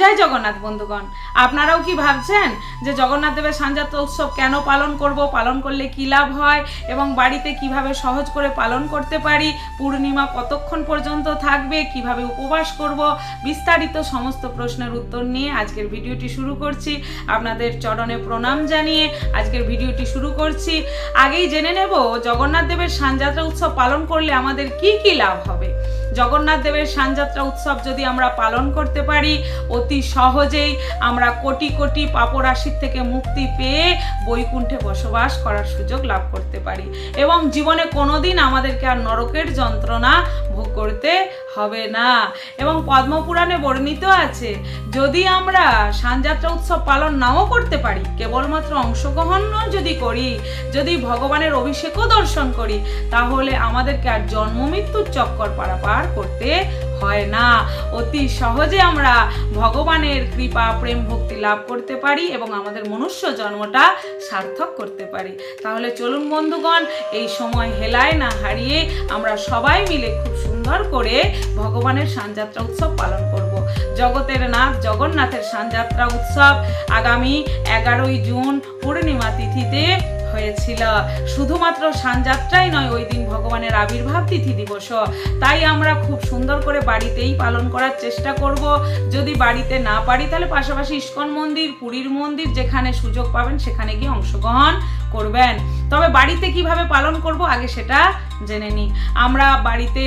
জয় জগন্নাথ বন্ধুগণ। আপনারাও কি ভাবছেন যে জগন্নাথ দেবের সানযাত্রা উৎসব কেন পালন করব? পালন করলে কি লাভ হয়? এবং বাড়িতে কীভাবে সহজ করে পালন করতে পারি? পূর্ণিমা কতক্ষণ পর্যন্ত থাকবে? কীভাবে উপবাস করব? বিস্তারিত সমস্ত প্রশ্নের উত্তর নিয়ে আজকের ভিডিওটি শুরু করছি। আপনাদের চরণে প্রণাম জানিয়ে আজকের ভিডিওটি শুরু করছি। আগেই জেনে নেব, জগন্নাথ দেবের সানযাত্রা উৎসব পালন করলে আমাদের কি কি লাভ হবে? জগন্নাথ দেবের সানযাত্রা উৎসব যদি আমরা পালন করতে পারি, অতি সহজেই আমরা কোটি কোটি পাপরাশির থেকে মুক্তি পেয়ে বৈকুণ্ঠে বসবাস করার সুযোগ লাভ করতে পারি। এবং জীবনে কোনোদিন আমাদেরকে আর নরকের যন্ত্রণা ভোগ করতে হবে না। এবং পদ্মপুরাণে বর্ণিত আছে, যদি আমরা সানযাত্রা উৎসব পালন নাও করতে পারি, কেবলমাত্র অংশগ্রহণ যদি করি, যদি ভগবানের অভিষেকও দর্শন করি, তাহলে আমাদেরকে আর জন্ম মৃত্যুর চক্কর পারাপার করতে হয় না। অতি সহজে আমরা ভগবানের কৃপা, প্রেম ভক্তি লাভ করতে পারি এবং আমাদের মনুষ্য জন্মটা সার্থক করতে পারি। তাহলে চলুন বন্ধুগণ, এই সময় হেলায় না হারিয়ে আমরা সবাই মিলে খুব সুন্দর করে ভগবানের সানযাত্রা উৎসব পালন করব। জগতের নাথ, জগন্নাথের সানযাত্রা উৎসব আগামী এগারোই জুন পূর্ণিমা তিথিতে হয়েছিল। শুধুমাত্র সানযাত্রাই নয়, ওই দিন ভগবানের আবির্ভাব তিথি দিবস। তাই আমরা খুব সুন্দর করে বাড়িতেই পালন করার চেষ্টা করব। যদি বাড়িতে না পারি, তাহলে পাশাপাশি ইস্কন মন্দির, পুরীর মন্দির, যেখানে সুযোগ পাবেন, সেখানে গিয়ে অংশগ্রহণ করবেন। তবে বাড়িতে কীভাবে পালন করব, আগে সেটা জেনে নিই। আমরা বাড়িতে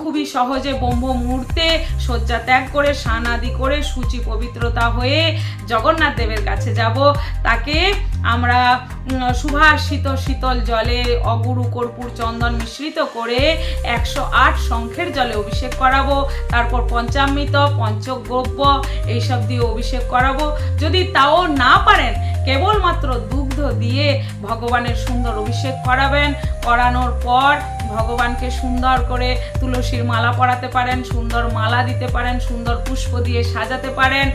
খুবই সহজে ব্রহ্ম মুহূর্তে শয্যা ত্যাগ করে স্নান আদি করে, সূচি পবিত্রতা হয়ে জগন্নাথ দেবের কাছে যাব। তাকে আমরা সুভাষিত শীতল জলে অগুরু কর্পূর চন্দন মিশ্রিত করে একশো আট শঙ্খের জলে অভিষেক করাবো। তারপর পঞ্চামৃত, পঞ্চগব্য এইসব দিয়ে অভিষেক করাবো। যদি তাও না পারেন, কেবলমাত্র দুগ্ধ দিয়ে ভগবানের সুন্দর অভিষেক করাবেন। করানোর পর ভগবানকে সুন্দর করে তুলসীর মালা পরাতে পারেন, সুন্দর মালা দিতে পারেন, সুন্দর পুষ্প দিয়ে সাজাতে পারেন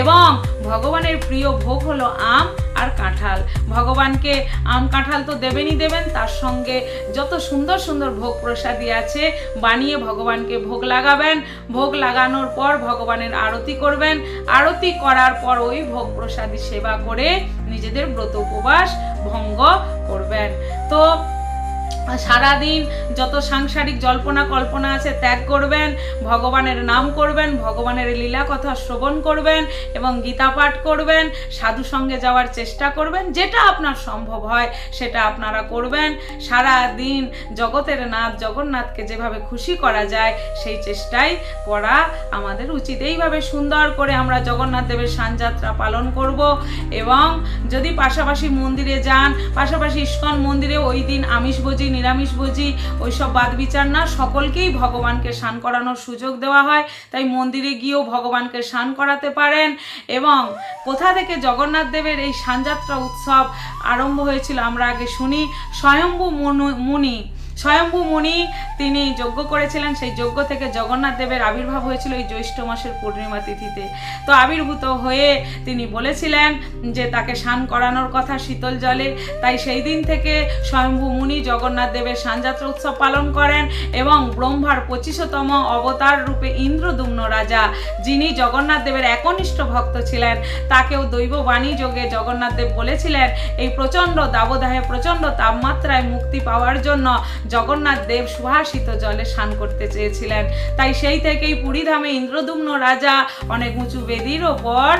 এবং ভগবানের প্রিয় ভোগ হলো আম আর কাঁঠাল। ভগবানকে আম কাঁঠাল তো দেবেনই দেবেন, তার সঙ্গে যত সুন্দর সুন্দর ভোগ প্রসাদী আছে, বানিয়ে ভগবানকে ভোগ লাগাবেন। ভোগ লাগানোর পর ভগবানের আরতি করবেন। আরতি করার পর ওই ভোগ প্রসাদী সেবা করে নিজেদের ব্রত উপবাস ভঙ্গ করবেন। তো সারাদিন যত সাংসারিক জল্পনা কল্পনা আছে ত্যাগ করবেন, ভগবানের নাম করবেন, ভগবানের লীলা কথা শ্রবণ করবেন এবং গীতা পাঠ করবেন, সাধু সঙ্গে যাওয়ার চেষ্টা করবেন, যেটা আপনার সম্ভব হয় সেটা আপনারা করবেন। সারা দিন জগতের নাথ জগন্নাথকে যেভাবে খুশি করা যায়, সেই চেষ্টাই করা আমাদের উচিত। এইভাবে সুন্দর করে আমরা জগন্নাথ দেবের সানযাত্রা পালন করব এবং যদি পাশাপাশি মন্দিরে যান, পাশাপাশি ইস্কন মন্দিরে ওই দিন আমিষ ভোজি নিরামিষ ভোজি ওইসব বাদ বিচার না। সকলকেই ভগবানকে স্নান করানোর সুযোগ দেওয়া হয়। তাই মন্দিরে গিয়েও ভগবানকে স্নান করাতে পারেন। এবং কোথা থেকে জগন্নাথ দেবের এই সানযাত্রা উৎসব আরম্ভ হয়েছিল আমরা আগে শুনি। স্বয়ম্ভু মনু- মুনি স্বয়ম্ভু মুনি তিনি যজ্ঞ করেছিলেন। সেই যজ্ঞ থেকে জগন্নাথ দেবের আবির্ভাব হয়েছিল এই জ্যৈষ্ঠ মাসের পূর্ণিমা তিথিতে। তো আবির্ভূত হয়ে তিনি বলেছিলেন যে তাকে স্নান করানোর কথা শীতল জলে। তাই সেই দিন থেকে স্বয়ম্ভু মুনি জগন্নাথ দেবের সানযাত্রা উৎসব পালন করেন এবং ব্রহ্মার পঁচিশতম অবতার রূপে ইন্দ্রদুম্ন রাজা, যিনি জগন্নাথ দেবের একনিষ্ঠ ভক্ত ছিলেন, তাকেও দৈব বাণী যোগে জগন্নাথ দেব বলেছিলেন, এই প্রচণ্ড দাবদাহে, প্রচণ্ড তাপমাত্রায় মুক্তি পাওয়ার জন্য জগন্নাথ দেব সুভাষিত জলে স্নান করতে চেয়েছিলেন। তাই সেই থেকেই পুরীধামে ইন্দ্রদুম্ন রাজা অনেক উঁচু বেদির ওপর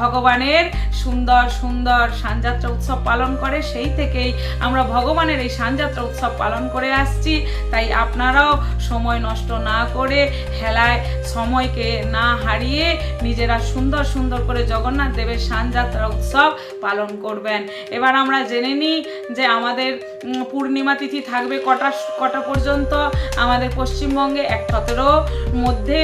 ভগবানের সুন্দর সুন্দর সানযাত্রা উৎসব পালন করে। সেই থেকেই আমরা ভগবানের এই সানযাত্রা উৎসব পালন করে আসছি। তাই আপনারাও সময় নষ্ট না করে হেলায় সময়কে না হারিয়ে নিজেরা সুন্দর সুন্দর করে জগন্নাথ দেবের সানযাত্রা উৎসব পালন করবেন। এবার আমরা জেনে নিই যে আমাদের পূর্ণিমা তিথি থাকবে কটা কটা পর্যন্ত আমাদের পশ্চিমবঙ্গে এক সতেরো মধ্যে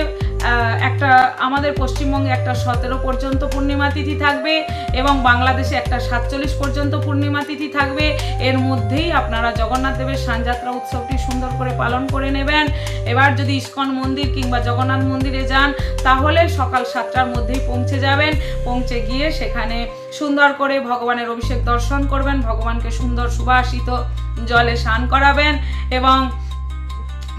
একটা আমাদের পশ্চিমবঙ্গে একটা সতেরো পর্যন্ত পূর্ণিমা তিথি থাকবে এবং বাংলাদেশে একটা সাতচল্লিশ পর্যন্ত পূর্ণিমা তিথি থাকবে। এর মধ্যেই আপনারা জগন্নাথ দেবের সানযাত্রা উৎসবটি সুন্দর করে পালন করে নেবেন। এবার যদি ইস্কন মন্দির কিংবা জগন্নাথ মন্দিরে যান, তাহলে সকাল সাতটার মধ্যেই পৌঁছে যাবেন। পৌঁছে গিয়ে সেখানে সুন্দর করে ভগবানের অভিষেক দর্শন করবেন। ভগবানকে সুন্দর সুবাসিত জলে স্নান করাবেন এবং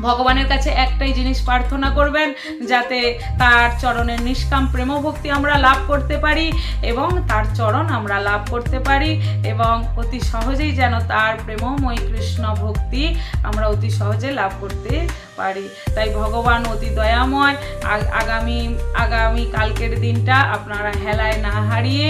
ভগবানের কাছে একটাই জিনিস প্রার্থনা করবেন, যাতে তার চরণের নিষ্কাম প্রেম ভক্তি আমরা লাভ করতে পারি এবং তার চরণ আমরা লাভ করতে পারি এবং অতি সহজেই যেন তার প্রেমময় কৃষ্ণ ভক্তি আমরা অতি সহজে লাভ করতে পারি। তাই ভগবান অতি দয়াময় আগামী আগামী কালকের দিনটা আপনারা হেলায় না হারিয়ে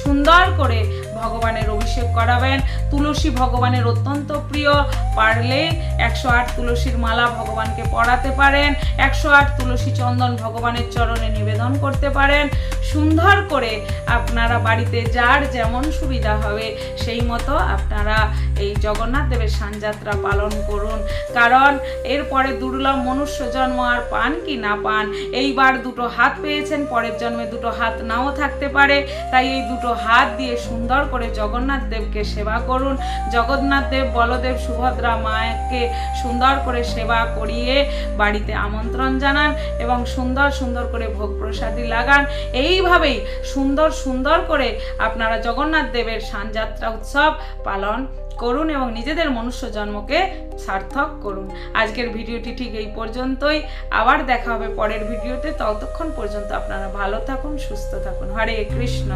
সুন্দর করে ভগবানের অভিষেক করাবেন। তুলসী ভগবানের অত্যন্ত প্রিয়। পারলে একশো আট তুলসীর মালা ভগবানকে পড়াতে পারেন। একশো আট তুলসী চন্দন ভগবানের চরণে নিবেদন করতে পারেন। সুন্দর করে আপনারা বাড়িতে যার যেমন সুবিধা হবে, সেই মতো আপনারা এই জগন্নাথ দেবের সানযাত্রা পালন করুন। কারণ এরপরে দুর্লভ মনুষ্য জন্ম আর পান কি না পান, এইবার দুটো হাত পেয়েছেন, পরের জন্মে দুটো হাত নাও থাকতে পারে। তাই এই দুটো হাত দিয়ে সুন্দর করে জগন্নাথ দেবকে সেবা করুন। জগন্নাথ দেব, বলদেব, সুভদ্রা মাকে সুন্দর করে সেবা করিয়ে বাড়িতে আমন্ত্রণ জানান এবং সুন্দর সুন্দর করে ভোগ প্রসাদী লাগান। এইভাবেই সুন্দর সুন্দর করে আপনারা জগন্নাথ দেবের সানযাত্রা উৎসব পালন করুন এবং নিজেদের মনুষ্য জন্মকে সার্থক করুন। আজকের ভিডিওটি ঠিক এই পর্যন্তই। আবার দেখা হবে পরের ভিডিওতে। ততক্ষণ পর্যন্ত আপনারা ভালো থাকুন, সুস্থ থাকুন। হরে কৃষ্ণ।